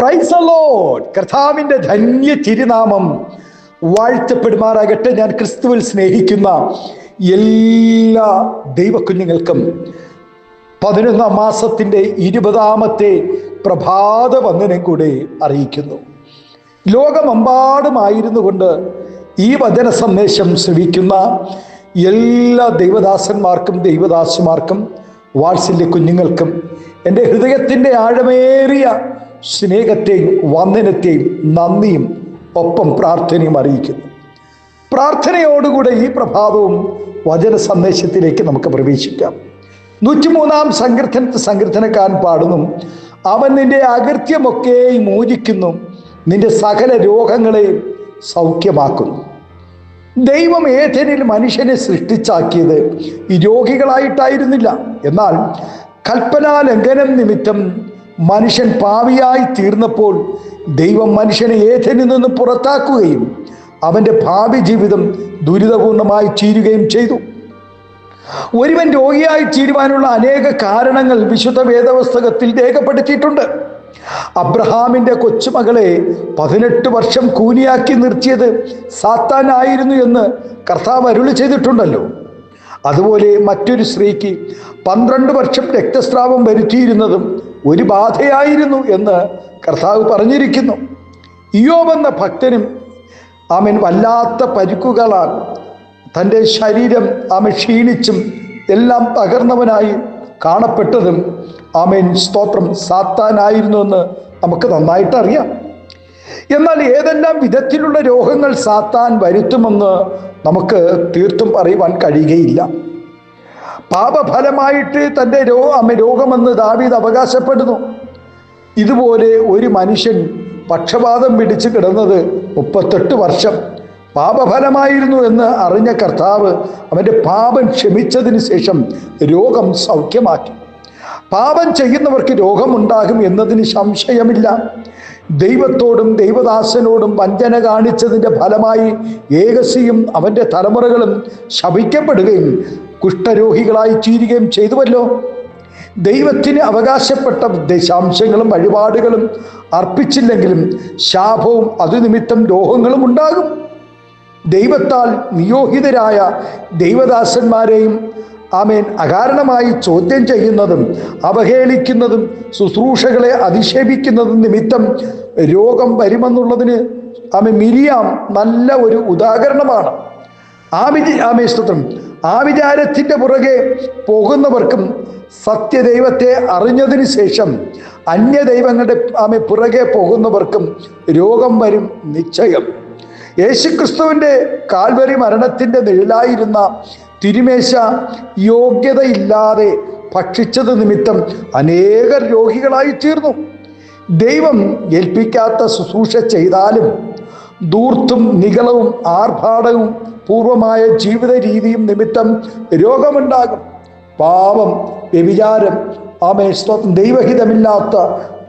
Price allowed കർത്താവിന്റെ ധന്യ തിരുനാമം വാഴ്ത്തപ്പെടുമാറാകട്ടെ. ഞാൻ ക്രിസ്തുവിൽ സ്നേഹിക്കുന്ന എല്ലാ ദൈവക്കുഞ്ഞുങ്ങൾക്കും പതിനൊന്നാം മാസത്തിന്റെ ഇരുപതാമത്തെ പ്രഭാത വന്ദനം കൂടെ അറിയിക്കുന്നു. ലോകമെമ്പാടുമായിരുന്നു കൊണ്ട് ഈ വചന സന്ദേശം ശ്രവിക്കുന്ന എല്ലാ ദൈവദാസന്മാർക്കും ദൈവദാസുമാർക്കും വാത്സല്യ കുഞ്ഞുങ്ങൾക്കും എന്റെ ഹൃദയത്തിന്റെ ആഴമേറിയ സ്നേഹത്തെയും വന്ദനത്തെയും നന്ദിയും ഒപ്പം പ്രാർത്ഥനയും അറിയിക്കുന്നു. പ്രാർത്ഥനയോടുകൂടെ ഈ പ്രഭാതവും വചന സന്ദേശത്തിലേക്ക് നമുക്ക് പ്രവേശിക്കാം. നൂറ്റിമൂന്നാം സങ്കീർത്തന സങ്കീർത്തനക്കാരൻ പാടുന്നു അവൻ നിന്റെ അകൃത്യമൊക്കെ മോചിക്കുന്നു നിന്റെ സകല രോഗങ്ങളെയും സൗഖ്യമാക്കുന്നു. ദൈവം ഏതെനിൽ മനുഷ്യനെ സൃഷ്ടിച്ചാക്കിയത് രോഗികളായിട്ടായിരുന്നില്ല. എന്നാൽ കൽപ്പനാലംഘനം നിമിത്തം മനുഷ്യൻ പാവിയായി തീർന്നപ്പോൾ ദൈവം മനുഷ്യനെ ഏതനിൽ നിന്ന് പുറത്താക്കുകയും അവന്റെ ഭാവി ജീവിതം ദുരിതപൂർണമായി ചീരുകയും ചെയ്തു. ഒരുവൻ രോഗിയായി തീരുവാനുള്ള അനേക കാരണങ്ങൾ വിശുദ്ധ വേദപുസ്തകത്തിൽ രേഖപ്പെടുത്തിയിട്ടുണ്ട്. അബ്രഹാമിന്റെ കൊച്ചുമകളെ പതിനെട്ട് വർഷം കൂനിയാക്കി നിർത്തിയത് സാത്താനായിരുന്നു എന്ന് കർത്താവ് അരുളി ചെയ്തിട്ടുണ്ടല്ലോ. അതുപോലെ മറ്റൊരു സ്ത്രീക്ക് പന്ത്രണ്ട് വർഷം രക്തസ്രാവം വരുത്തിയിരുന്നതും ഒരു ബാധയായിരുന്നു എന്ന് കർത്താവ് പറഞ്ഞിരിക്കുന്നു. ഇയോ എന്ന ഭക്തനും അമൻ വല്ലാത്ത പരിക്കുകളാൽ തന്റെ ശരീരം അമൻ ക്ഷീണിച്ചും എല്ലാം തകർന്നവനായി കാണപ്പെട്ടതും ആമേൻ സ്തോത്രം സാത്താനായിരുന്നു എന്ന് നമുക്ക് നന്നായിട്ട് അറിയാം. എന്നാൽ ഏതെല്ലാം വിധത്തിലുള്ള രോഗങ്ങൾ സാത്താൻ വരുത്തുമെന്ന് നമുക്ക് തീർത്തും പറയുവാൻ കഴിയുകയില്ല. പാപഫലമായിട്ട് തന്റെ രോ രോഗമെന്ന് ദാവീദ് അവകാശപ്പെടുന്നു. ഇതുപോലെ ഒരു മനുഷ്യൻ പക്ഷപാതം പിടിച്ച് കിടന്നത് മുപ്പത്തെട്ട് വർഷം പാപഫലമായിരുന്നു എന്ന് അറിഞ്ഞ കർത്താവ് അവന്റെ പാപം ക്ഷമിച്ചതിന് ശേഷം രോഗം സൗഖ്യമാക്കി. പാപം ചെയ്യുന്നവർക്ക് രോഗമുണ്ടാകും എന്നതിന് സംശയമില്ല. ദൈവത്തോടും ദൈവദാസനോടും വഞ്ചന കാണിച്ചതിന്റെ ഫലമായി ഏകസിയും അവന്റെ തലമുറകളും ശപിക്കപ്പെടുകയും കുഷ്ഠരോഗികളായി ചീരുകയും ചെയ്തുവല്ലോ. ദൈവത്തിന് അവകാശപ്പെട്ട ദശാംശങ്ങളും വഴിപാടുകളും അർപ്പിച്ചില്ലെങ്കിലും ശാപവും അതുനിമിത്തം രോഗങ്ങളും ഉണ്ടാകും. ദൈവത്താൽ നിയോഗിതരായ ദൈവദാസന്മാരെയും ആമേൻ. അകാരണമായി ചോദ്യം ചെയ്യുന്നതും അവഹേളിക്കുന്നതും ശുശ്രൂഷകളെ അധിക്ഷേപിക്കുന്നതും നിമിത്തം രോഗം വരുമെന്നുള്ളതിന് ആമെ മിരിയാം നല്ല ഒരു ഉദാഹരണമാണ്. ആ വിധി ആമേ സ്തോത്രം. ആ വിചാരത്തിന്റെ പുറകെ പോകുന്നവർക്കും സത്യദൈവത്തെ അറിഞ്ഞതിന് ശേഷം അന്യദൈവങ്ങളുടെ ആമെ പുറകെ പോകുന്നവർക്കും രോഗം വരും നിശ്ചയം. യേശുക്രിസ്തുവിന്റെ കാൽവരി മരണത്തിന്റെ നിഴലായിരുന്ന തിരുമേശ യോഗ്യതയില്ലാതെ ഭക്ഷിച്ചത് നിമിത്തം അനേകർ രോഗികളായി തീർന്നു ദൈവം ഏൽപ്പിക്കാത്ത ശുശ്രൂഷ ചെയ്താലും ദൂർത്തും നികളവും ആർഭാടവും പൂർവമായ ജീവിത രീതിയും നിമിത്തം രോഗമുണ്ടാകും. പാപം വ്യഭിചാരം ആമേ സ്തോത്രം ദൈവഹിതമില്ലാത്ത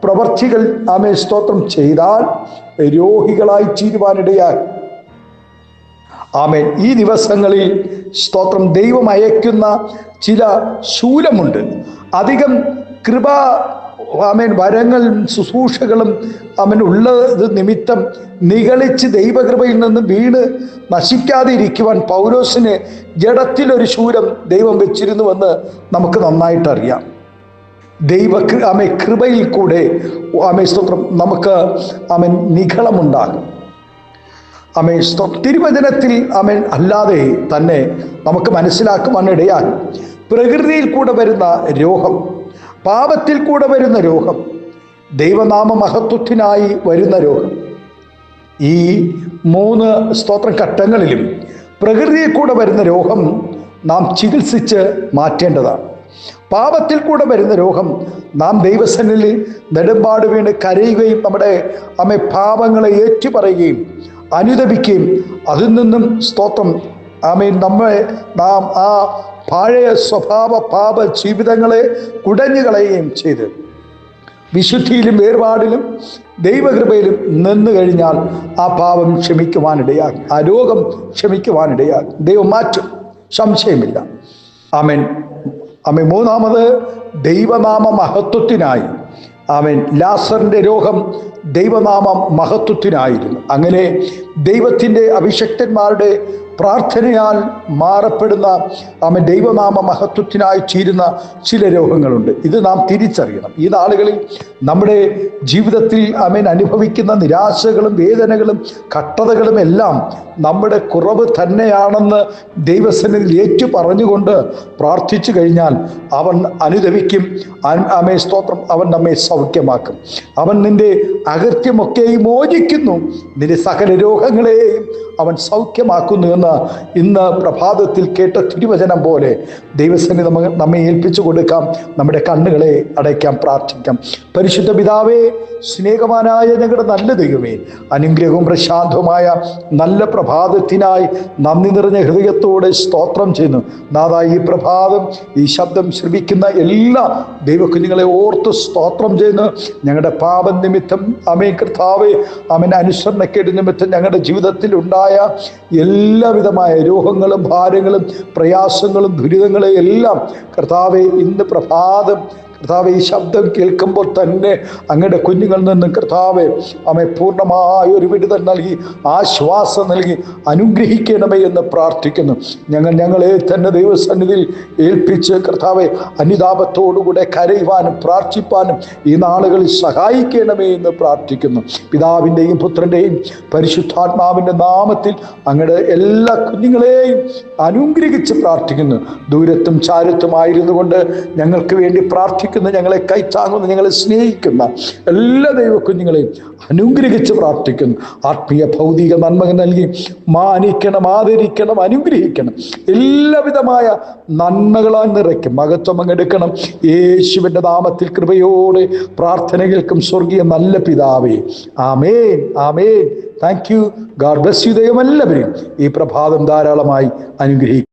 പ്രവർത്തികൾ ആമേ സ്തോത്രം ചെയ്താൽ രോഗികളായി തീരുവാനിടയാകും ആമേൻ. ഈ ദിവസങ്ങളിൽ സ്തോത്രം. ദൈവം അയക്കുന്ന ചില ശൂലമുണ്ട്. അധികം കൃപ ആമേൻ വരങ്ങളും ശുശ്രൂഷകളും അവൻ ഉള്ളത് നിമിത്തം നിഗളിച്ച് ദൈവകൃപയിൽ നിന്ന് വീണ് നശിക്കാതെ ഇരിക്കുവാൻ പൗരോസിന് ജഡത്തിലൊരു ശൂലം ദൈവം വെച്ചിരുന്നുവെന്ന് നമുക്ക് നന്നായിട്ടറിയാം ദൈവ ആമെ കൃപയിൽ കൂടെ ആമേ സ്തോത്രം നമുക്ക് അവൻ നിഗളമുണ്ടാകും. അമേ തിരുവചനത്തിൽ അമേൻ അല്ലാതെ തന്നെ നമുക്ക് മനസ്സിലാക്കുവാൻ ഇടയാൽ പ്രകൃതിയിൽ കൂടെ വരുന്ന രോഗം പാപത്തിൽ കൂടെ വരുന്ന രോഗം ദൈവനാമ മഹത്വത്തിനായി വരുന്ന രോഗം ഈ മൂന്ന് സ്തോത്ര ഘട്ടങ്ങളിലും പ്രകൃതിയിൽ കൂടെ വരുന്ന രോഗം നാം ചികിത്സിച്ച് മാറ്റേണ്ടതാണ്. പാപത്തിൽ കൂടെ വരുന്ന രോഗം നാം ദൈവസനിൽ നെടുമ്പാട് വീണ് കരയുകയും നമ്മുടെ അമ്മ പാപങ്ങളെ ഏറ്റുപറയുകയും അനുദപിക്കുകയും അതിൽ നിന്നും സ്തോത്രം. ആമേൻ. നമ്മളെ നാം ആ പഴയ സ്വഭാവ പാപ ജീവിതങ്ങളെ കുടഞ്ഞു കളയുകയും ചെയ്ത്. വിശുദ്ധിയിലും വേർപാടിലും ദൈവകൃപയിലും നിന്ന് കഴിഞ്ഞാൽ ആ പാപം ക്ഷമിക്കുവാനിടയാകും. ആ രോഗം ക്ഷമിക്കുവാനിടയാകും. ദൈവം മാറ്റും. സംശയമില്ല. ആമേൻ. ആമേ മൂന്നാമത് ദൈവനാമ മഹത്വത്തിനായി ആമേൻ. ലാസറിന്റെ രോഗം ദൈവനാമം മഹത്വത്തിനായിരുന്നു. അങ്ങനെ ദൈവത്തിന്റെ അഭിഷക്തന്മാരുടെ പ്രാർത്ഥനയാൽ മാറപ്പെടുന്ന ആമൻ. ദൈവനാമ മഹത്വത്തിനായി ചീരുന്ന ചില രോഗങ്ങളുണ്ട്. ഇത് നാം തിരിച്ചറിയണം. ഈ നാളുകളിൽ നമ്മുടെ ജീവിതത്തിൽ ആമേൻ അനുഭവിക്കുന്ന നിരാശകളും വേദനകളും കട്ടതകളും എല്ലാം നമ്മുടെ കുറവ് തന്നെയാണെന്ന് ദൈവസന്നിധിയിൽ ഏറ്റു പറഞ്ഞുകൊണ്ട് പ്രാർത്ഥിച്ചു കഴിഞ്ഞാൽ അവൻ അനുദവിക്കും. ആമേ സ്തോത്രം. അവൻ നമ്മെ സൗഖ്യമാക്കും. അവൻ നിന്റെ അകൃത്യമൊക്കെയും മോചിക്കുന്നു. നിന്റെ സകല രോഗങ്ങളെയും അവൻ സൗഖ്യമാക്കുന്നു എന്ന് ഇന്ന് പ്രഭാതത്തിൽ കേട്ട തിരുവചനം പോലെ ദൈവസേന നമ്മ ഏൽപ്പിച്ചു കൊടുക്കാം. നമ്മുടെ കണ്ണുകളെ അടയ്ക്കാം പ്രാർത്ഥിക്കാം. പരിശുദ്ധ പിതാവേ സ്നേഹവാനായ ഞങ്ങളുടെ നല്ല ദൈവമേ അനുഗ്രഹവും പ്രശാന്തവുമായ നല്ല പ്രഭാതത്തിനായി നന്ദി നിറഞ്ഞ ഹൃദയത്തോടെ സ്തോത്രം ചെയ്യുന്നു. നാദാ ഈ പ്രഭാതം ഈ ശബ്ദം ശ്രമിക്കുന്ന എല്ലാ ദൈവക്കുഞ്ഞുങ്ങളെ ഓർത്ത് സ്തോത്രം ചെയ്യുന്നു. ഞങ്ങളുടെ പാപം നിമിത്തം അമേ കർത്താവേ അവൻ അനുസരണക്കേട് നിമിത്തം ഞങ്ങളുടെ ജീവിതത്തിൽ ഉണ്ടായ എല്ലാവിധമായ രോഗങ്ങളും ഭാരങ്ങളും പ്രയാസങ്ങളും ദുരിതങ്ങളെ എല്ലാം കർത്താവെ ഇന്ന് പ്രഭാതം കർത്താവ് ഈ ശബ്ദം കേൾക്കുമ്പോൾ തന്നെ അങ്ങയുടെ കുഞ്ഞുങ്ങളിൽ നിന്ന് കർത്താവ് അമ്മ പൂർണമായ ഒരു വിടുതൽ നൽകി ആശ്വാസം നൽകി അനുഗ്രഹിക്കണമേ എന്ന് പ്രാർത്ഥിക്കുന്നു. ഞങ്ങൾ ഞങ്ങളെ തന്നെ ദൈവസന്നിധിയിൽ ഏൽപ്പിച്ച് കർത്താവെ അനുതാപത്തോടുകൂടെ കരയുവാനും പ്രാർത്ഥിപ്പാനും ഈ നാളുകളിൽ സഹായിക്കണമേ എന്ന് പ്രാർത്ഥിക്കുന്നു. പിതാവിന്റെയും പുത്രന്റെയും പരിശുദ്ധാത്മാവിന്റെ നാമത്തിൽ അങ്ങയുടെ എല്ലാ കുഞ്ഞുങ്ങളെയും അനുഗ്രഹിച്ച് പ്രാർത്ഥിക്കുന്നു. ദൂരത്തും ചാരത്തുമായിരുന്നു കൊണ്ട് ഞങ്ങൾക്ക് വേണ്ടി പ്രാർത്ഥിക്കുന്ന. ഞങ്ങളെ കൈത്താങ്ങുന്ന ഞങ്ങളെ സ്നേഹിക്കുന്ന എല്ലാ ദൈവ കുഞ്ഞുങ്ങളെയും അനുഗ്രഹിച്ച് പ്രാർത്ഥിക്കുന്നു. ആത്മീയ ഭൗതിക നന്മകൾ നൽകി മാനിക്കണം ആദരിക്കണം അനുഗ്രഹിക്കണം. എല്ലാവിധമായ നന്മകളാൽ നിറയ്ക്കും. മഹത്വം അങ്ങെടുക്കണം യേശുവിന്റെ നാമത്തിൽ കൃപയോടെ പ്രാർത്ഥന കേൾക്കും സ്വർഗീയ നല്ല പിതാവേ. ആമേൻ ആമേൻ. Thank you God bless you ദൈവം എല്ലാവരെയും ഈ പ്രഭാതം ധാരാളമായി അനുഗ്രഹിക്കും.